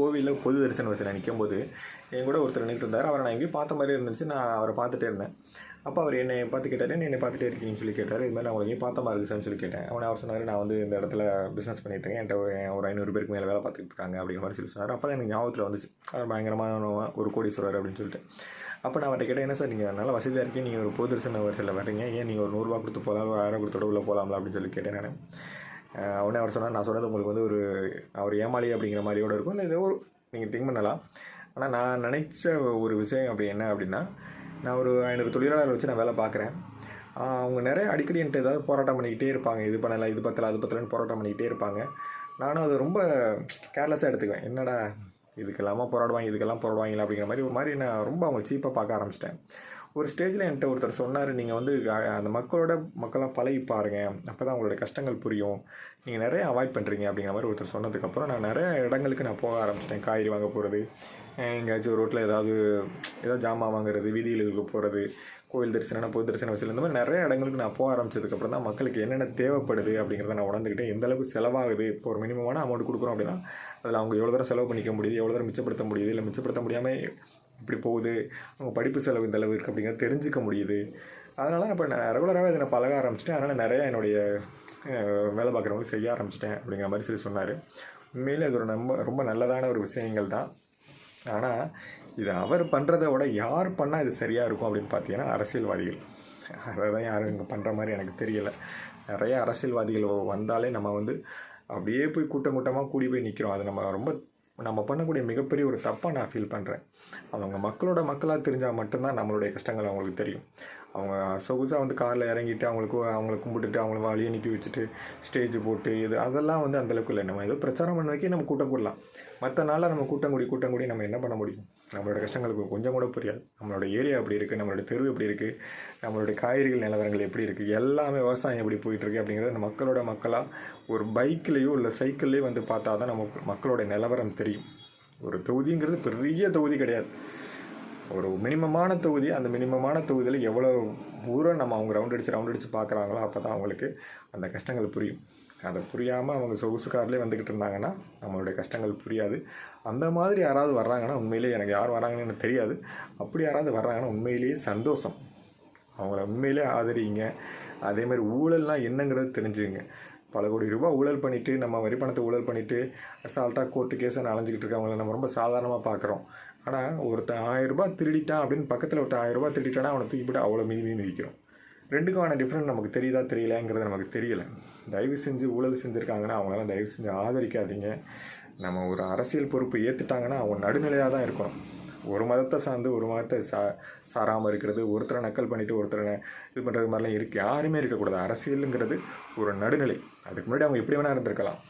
கோவிலில் பொது தரிசன வசதியில் நிற்கும்போது என் கூட ஒருத்தர் நின்றுட்டு இருந்தார். அவரை நான் எங்கேயும் பார்த்த மாதிரி இருந்துச்சு. நான் அவரை பார்த்துட்டே இருந்தேன். அப்போ அவர் என்னை பார்த்து கேட்டார் என்னை பார்த்துட்டே இருக்கீங்கன்னு சொல்லி கேட்டார். இது மாதிரி நான் உங்களுக்கு பார்த்த மாதிரி இருக்கு சார்னு சொல்லி கேட்டேன். அவனை அவர் சொன்னார் நான் வந்து இந்த இடத்துல பிஸ்னஸ் பண்ணிட்டு இருக்கேன். என்கிட்ட ஒரு- ஒரு ஐநூறு பேருக்கு மேலே வேலை பார்த்துட்டு இருக்காங்க. அப்படிங்கிற மாதிரி சொல்லி சொன்னார். அப்போ தான் எனக்கு ஞாபகத்தில் வந்துச்சு. அவர் பயங்கரமான ஒரு கோடீஸ்வரர் அப்படின்னு சொல்லிட்டு. அப்போ நான் அவர்கிட்ட கேட்டேன் என்ன சார் நீங்கள் நல்லா வசதியாக இருக்கீங்க. நீங்கள் ஒரு பொது தரிசன வரிசையில் வரீங்க ஏன் நீங்கள் ஒரு நூறுரூவா கொடுத்து போகலாம் ஒரு ஆயிரம் கொடுத்து உள்ள போகலாம்ல அப்படின்னு சொல்லி கேட்டேன் நான். அவனே அவர் சொன்னார் நான் சொன்னது உங்களுக்கு வந்து ஒரு அவர் ஏமாளி அப்படிங்கிற மாதிரியோட இருக்கும். இல்லை ஏதோ ஒரு நீங்கள் திங்க் பண்ணலாம். ஆனால் நான் நினச்ச ஒரு விஷயம் அப்படி என்ன அப்படின்னா நான் ஒரு ஐநூறு தொழிலாளர் வச்சு நான் வேலை பார்க்குறேன். அவங்க நிறைய அடிக்கடி என்கிட்ட ஏதாவது போராட்டம் பண்ணிக்கிட்டே இருப்பாங்க. இது பண்ணலை இது பத்தலை அது பத்தலைன்னு போராட்டம் பண்ணிக்கிட்டே இருப்பாங்க. நானும் அது ரொம்ப கேர்லெஸ்ஸாக எடுத்துக்குவேன். என்னடா இதுக்கெல்லாமா போராடுவாங்க இதுக்கெல்லாம் போராடுவாங்களா அப்படிங்கிற மாதிரி ஒரு மாதிரி நான் ரொம்ப அவங்க சீப்பாக பார்க்க ஆரம்பிச்சிட்டேன். ஒரு ஸ்டேஜில் என்கிட்ட ஒருத்தர் சொன்னார் நீங்கள் வந்து அந்த மக்களோட மக்களாக பழகி பாருங்க. அப்போ தான் உங்களோட கஷ்டங்கள் புரியும். நீங்கள் நிறைய அவாய்ட் பண்ணுறீங்க அப்படிங்கிற மாதிரி ஒருத்தர் சொன்னதுக்கப்புறம் நான் நிறைய இடங்களுக்கு நான் போக ஆரம்பிச்சிட்டேன். காய்கறி வாங்க போகிறது எங்கேயாச்சும் ரோட்டில் ஏதாவது ஏதாவது ஜாமான் வாங்குறது வீதிகளுக்கு போகிறது கோயில் தரிசனம் பொது தரிசன வசதி இந்த மாதிரி நிறைய இடங்களுக்கு நான் போக ஆரம்பிச்சதுக்கப்புறம் தான் மக்களுக்கு என்னென்ன தேவைப்படுது அப்படிங்கிறத நான் உணர்ந்துக்கிட்டேன் எந்த அளவுக்கு செலவாகுது இப்போ ஒரு மினிமமான அமௌண்ட் கொடுக்குறோம் அப்படின்னா அதில் அவங்க எவ்வளோ தூரம் செலவு பண்ணிக்க முடியுது எவ்வளோ தூரம் மிச்சப்படுத்த முடியுது இல்லை மிச்சப்படுத்த முடியாமல் இப்படி போகுது அவங்க படிப்பு செலவு இந்த அளவு இருக்குது அப்படிங்கிறத தெரிஞ்சுக்க முடியுது. அதனால் இப்போ நான் ரெகுலராகவே இதை நான் பழக ஆரம்பிச்சிட்டேன். அதனால் நிறையா என்னுடைய வேலை பார்க்குறவங்களுக்கு செய்ய ஆரம்பிச்சிட்டேன் அப்படிங்கிற மாதிரி சொல்லி சொன்னார். உண்மையிலே அது ஒரு ரொம்ப ரொம்ப நல்லதான ஒரு விஷயங்கள் தான். ஆனால் இது அவர் பண்ணுறத விட யார் பண்ணால் இது சரியாக இருக்கும் அப்படின்னு பார்த்தீங்கன்னா அரசியல்வாதிகள். அதை தான் யாரும் இங்கே பண்ணுற மாதிரி எனக்கு தெரியலை. நிறைய அரசியல்வாதிகள் வந்தாலே நம்ம வந்து அப்படியே போய் கூட்டம் கூட்டமாக கூடி போய் நிற்கிறோம் அது நம்ம ரொம்ப நம்ம பண்ணக்கூடிய மிகப்பெரிய ஒரு தப்பாக நான் ஃபீல் பண்ணுறேன் அவங்க மக்களோட மக்களாக தெரிஞ்சால் மட்டும்தான் நம்மளுடைய கஷ்டங்கள் அவங்களுக்கு தெரியும். அவங்க சொகுசாக வந்து காரில் இறங்கிட்டு அவங்களுக்கு அவங்கள கும்பிட்டுட்டு அவங்கள வழி அனுப்பி வச்சுட்டு ஸ்டேஜ் போட்டு இது அதெல்லாம் வந்து அந்தளவுக்கு இல்லை. நம்ம ஏதோ பிரச்சாரம் பண்ண வைக்க நம்ம கூட்டம் கூடலாம். மற்ற நாளில் நம்ம கூட்டங்குடி கூட்டங்குடி நம்ம என்ன பண்ண முடியும்? நம்மளோட கஷ்டங்களுக்கு கொஞ்சம் கூட புரியாது. நம்மளோட ஏரியா எப்படி இருக்குது நம்மளோட தெரு எப்படி இருக்குது நம்மளுடைய காய்கறிகள் நிலவரங்கள் எப்படி இருக்குது எல்லாமே விவசாயம் எப்படி போயிட்டுருக்கு அப்படிங்கிறது மக்களோட மக்களாக ஒரு பைக்லேயோ இல்லை சைக்கிள்லேயோ வந்து பார்த்தா தான் நம்ம மக்களோட நிலவரம் தெரியும். ஒரு தொகுதிங்கிறது பெரிய தொகுதி கிடையாது. ஒரு மினிமமான தொகுதி அந்த மினிமமான தொகுதியில் எவ்வளோ தூரம் நம்ம அவங்க ரவுண்ட் அடித்து ரவுண்ட் அடித்து பார்க்குறாங்களோ அப்போ தான் அவங்களுக்கு அந்த கஷ்டங்கள் புரியும். அதை புரியாமல் அவங்க சொகுசு வந்துக்கிட்டு இருந்தாங்கன்னா நம்மளுடைய கஷ்டங்கள் புரியாது. அந்த மாதிரி யாராவது வர்றாங்கன்னா உண்மையிலேயே எனக்கு யார் வராங்கன்னு எனக்கு தெரியாது. அப்படி யாராவது வர்றாங்கன்னா உண்மையிலேயே சந்தோஷம். அவங்கள உண்மையிலே ஆதரிங்க. அதே மாதிரி ஊழல்னால் என்னங்கிறது தெரிஞ்சுங்க. பல கோடி ரூபாய் ஊழல் பண்ணிவிட்டு நம்ம வரி பணத்தை ஊழல் பண்ணிவிட்டு அசால்ட்டாக கோர்ட்டு கேஸை அலைஞ்சிக்கிட்டு இருக்கவங்கள நம்ம ரொம்ப சாதாரணமாக பார்க்குறோம் ஆனால் ஒருத்தன் ஆயிரரூபா திருடிட்டான் அப்படின்னு பக்கத்தில் ஒருத்தன் ஆயிரம் ரூபாய் திருடிட்டானா அவனை தூக்கி அவ்வளோ மீதி மீதி மிதிக்கிறோம் ரெண்டுக்கான டிஃப்ரெண்ட் நமக்கு தெரியுதா தெரியலங்கிறது நமக்கு தெரியல. தயவு செஞ்சு ஊழல் செஞ்சுருக்காங்கன்னா அவங்களாம் தயவு செஞ்சு ஆதரிக்காதீங்க. நம்ம ஒரு அரசியல் பொறுப்பு ஏற்றுட்டாங்கன்னா அவங்க நடுநிலையாக தான் இருக்கணும். ஒரு மதத்தை சார்ந்து ஒரு மதத்தை சா சாராமல் இருக்கிறது ஒருத்தரை நக்கல் பண்ணிவிட்டு ஒருத்தரை இது பண்ணுறது மாதிரிலாம் இருக்கு. யாருமே இருக்கக்கூடாது. அரசியலுங்கிறது ஒரு நடுநிலை. அதுக்கு முன்னாடி அவங்க எப்படி வேணால் இருந்திருக்கலாம்.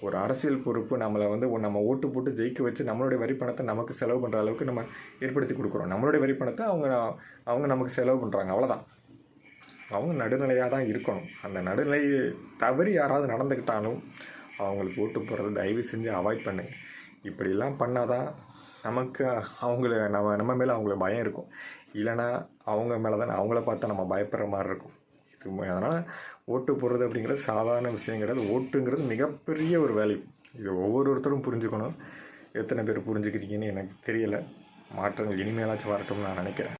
ஒரு அரசியல் பொறுப்பு நம்மளை வந்து நம்ம ஓட்டு போட்டு ஜெயிக்க வச்சு நம்மளுடைய வரி பணத்தை நமக்கு செலவு பண்ணுற அளவுக்கு நம்ம ஏற்படுத்தி கொடுக்குறோம். நம்மளுடைய வரி பணத்தை அவங்க அவங்க நமக்கு செலவு பண்ணுறாங்க அவ்வளோதான் அவங்க நடுநிலையாக தான் இருக்கணும். அந்த நடுநிலையை தவறி யாராவது நடந்துக்கிட்டாலும் அவங்களுக்கு ஓட்டு போகிறத தயவு செஞ்சு அவாய்ட் பண்ணுங்க இப்படிலாம் பண்ணாதான் நமக்கு அவங்கள நம்ம நம்ம மேலே அவங்களுக்கு பயம் இருக்கும். இல்லைன்னா அவங்க மேலே தான் அவங்கள பார்த்தா நம்ம பயப்படுற மாதிரி இருக்கும். இது அதனால் ஓட்டு போடுறது அப்படிங்கிறது சாதாரண விஷயம் கிடையாது. ஓட்டுங்கிறது மிகப்பெரிய ஒரு வேல்யூ இது ஒவ்வொருத்தரும் புரிஞ்சுக்கணும். எத்தனை பேர் புரிஞ்சுக்கிறீங்கன்னு எனக்கு தெரியலை. மாற்றங்கள் இனிமேலாச்சும் வரட்டும்னு நான் நினைக்கிறேன்.